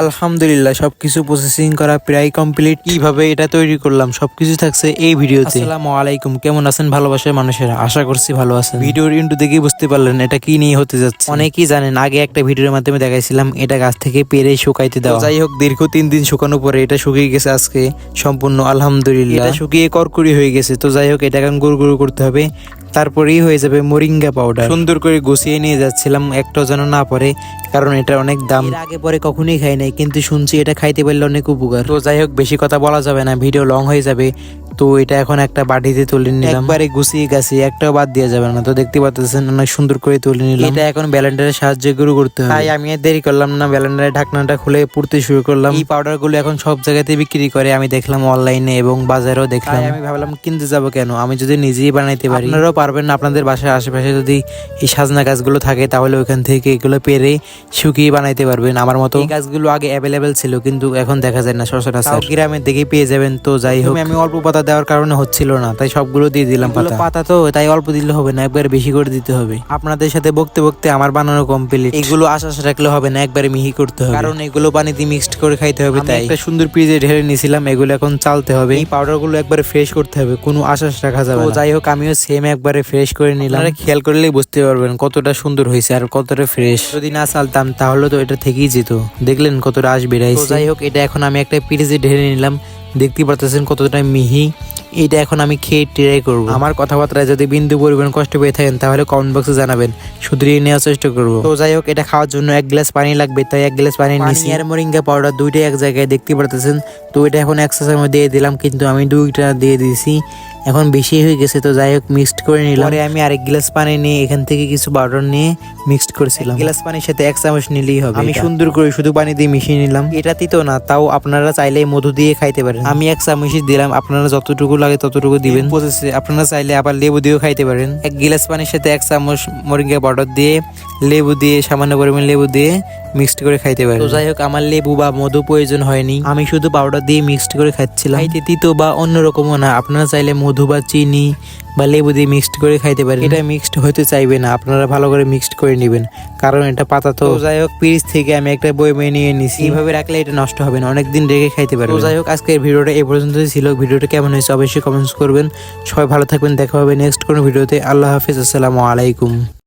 আলহামদুলিল্লাহ সবকিছু প্রসেসিং করা প্রায় কমপ্লিট কীভাবে এটা তৈরি করলাম সবকিছু থাকছে এই ভিডিওতে। আসসালামু আলাইকুম কেমন আছেন ভালোবাসার মানুষেরা? আশা করছি ভালো আছেন। ভিডিওর ইন্টু দেখেই বুঝতে পারলেন এটা কি নিয়ে হতে যাচ্ছে। অনেকেই জানেন আগে একটা ভিডিওর মাধ্যমে দেখাইছিলাম এটা গাছ থেকে পেরে শুকাইতে দেওয়া। যাই হোক দীর্ঘ তিন দিন শুকানোর পরে এটা শুকিয়ে গেছে আজকে সম্পূর্ণ আলহামদুলিল্লাহ। এটা শুকিয়ে করকুরি হয়ে গেছে তো যাই হোক এটা এখন গুড় গুঁড়ো করতে হবে। তারপরেই হয়ে যাবে মরিঙ্গা পাউডার সুন্দর করে গুছিয়ে নিয়ে যাচ্ছিলাম একটাও যেন না পরে কারণ এটা অনেক দাম। আগে পরে কখনোই খাই নাই, কিন্তু শুনছি এটা খাইতে পারলে অনেক উপকার। তো যাই হোক, বেশি কথা বলা যাবে না, ভিডিও লং হয়ে যাবে। তো এটা এখন একটা বাটিতে তুলে নিলাম। একবারে গুছিয়ে গেছি একটাও বাদ দেওয়া যাবে না। তো দেখতে পাচ্ছেন অনেক সুন্দর করে তুলে নিলাম। এটা এখন ব্যালেন্ডারের সাহায্যে গুঁড়ো করতে হবে। তাই আমি দেরি করলাম না ব্যালেন্ডারের ঢাকনাটা খুলে পুড়তে শুরু করলাম। এই পাউডারগুলো এখন সব জায়গাতে বিক্রি করে আমি দেখলাম অনলাইনে এবং বাজারেও দেখলাম। তাই আমি ভাবলাম কিনতে যাব কেন? আমি যদি নিজেই বানাইতে পারি। আপনারাও পারবেন না আপনাদের বাসার আশেপাশে যদি এই সাজনা গাছগুলো থাকে তাহলে ওখান থেকে এগুলো পেরে শুকিয়ে বানাইতে পারবেন। আমার মতো এই গাছগুলো আগে অ্যাভেলেবেল ছিল কিন্তু এখন দেখা যায় না সরাসরি গ্রামের দিকে পেয়ে যাবেন তো যাই হোক। আমি অল্প পাতা দেওয়ার কারণে হচ্ছিল না তাই সবগুলো দিয়ে দিলাম পাতা। পাতা তো তাই অল্প দিলে হবে না একবার বেশি করে দিতে হবে। আপনাদের সাথে বকতে বকতে আমার বানানো কমপ্লিট এগুলো আশ্বাস রাখলে হবে না একবারে মিহি করতে হবে। কারণ এগুলো পানিতে মিক্সড করে খাইতে হবে তাই। একটা সুন্দর পিজে ঢেলে নিয়েছিলাম এগুলো এখন চালতে হবে। এই পাউডারগুলো একবারে ফ্রেশ করতে হবে কোনো আশ্বাস রাখা যাবে না। যাই হোক আমিও সেম একবারে ফ্রেশ করে নিলাম। খেয়াল করলেই বুঝতে পারবেন কতটা সুন্দর হয়েছে আর কতটা ফ্রেশ যদি না চালতাম তাহলে তো এটা থেকেই যেত। দেখলেন কতটা আশ বেড়াইছে যাই হোক এটা এখন আমি একটা পিরিজে ঢেলে নিলাম। দেখতে পারতেছেন কতটা মিহি। এটা এখন আমি খেয়ে ট্রাই করব। আমার কথাবার্তায় যদি বিন্দু পরিমাণ কষ্ট পেয়ে থাকেন তাহলে কমেন্ট বক্সে জানাবেন। শুধরিয়ে নেওয়ার চেষ্টা করব। তো যাই হোক এটা খাওয়ার জন্য এক গ্লাস পানি লাগবে তাই এক গ্লাস পানি নিয়েছি আর মরিঙ্গা পাউডার দুইটা এক জায়গায় দেখতে পারতেছেন। তো এটা এখন এক মধ্যে দিয়ে দিলাম কিন্তু আমি দুইটা দিয়ে দিয়েছি এখন বেশি হয়ে গেছে তো যাই হোক মিক্সড করে নিলাম। পরে আমি আরেক গ্লাস পানি নিয়ে এখান থেকে কিছু পাউডার নিয়ে মিক্সড করেছিলাম। গ্লাস পানির সাথে এক চামচ নিলেই হবে আমি সুন্দর করে শুধু পানি দিয়ে মিশিয়ে নিলাম। এটা তিতো না তাও আপনারা চাইলে মধু দিয়ে খাইতে পারেন। আমি এক চামচই দিলাম আপনারা যতটুকু লাগে ততটুকু দিবেন। প্রসেসে আপনারা চাইলে আবার লেবু দিয়েও খাইতে পারেন। এক গ্লাস পানির সাথে এক চামচ মরিঙ্গা পাউডার দিয়ে লেবু দিয়ে সামান্য পরিমাণ লেবু দিয়ে মিক্সড করে খাইতে পারেন তো যাই হোক আমার লেবু বা মধু প্রয়োজন হয়নি। আমি শুধু পাউডার দিয়ে মিক্সড করে খাচ্ছিলাম। খাইতে তিতো বা অন্যরকমও না আপনারা চাইলে মধু বা চিনি বা লেবু দিয়ে মিক্সড করে খাইতে পারেন। এটা মিক্সড হতে চাইবে না আপনারা ভালো করে মিক্সড করে নেবেন কারণ এটা পাতা তো। যাই হোক পিরিচ থেকে আমি একটা বই নিয়ে নিছি এইভাবে রাখলে এটা নষ্ট হবে না অনেকদিন রেখে খাইতে পারবেন যাই হোক আজকের ভিডিওটা এই পর্যন্তই ছিল। ভিডিওটা কেমন হয়েছে অবশ্যই কমেন্টস করবেন। সবাই ভালো থাকবেন দেখা হবে নেক্সট কোনো ভিডিওতে। আল্লাহ হাফিজ আসসালামু আলাইকুম।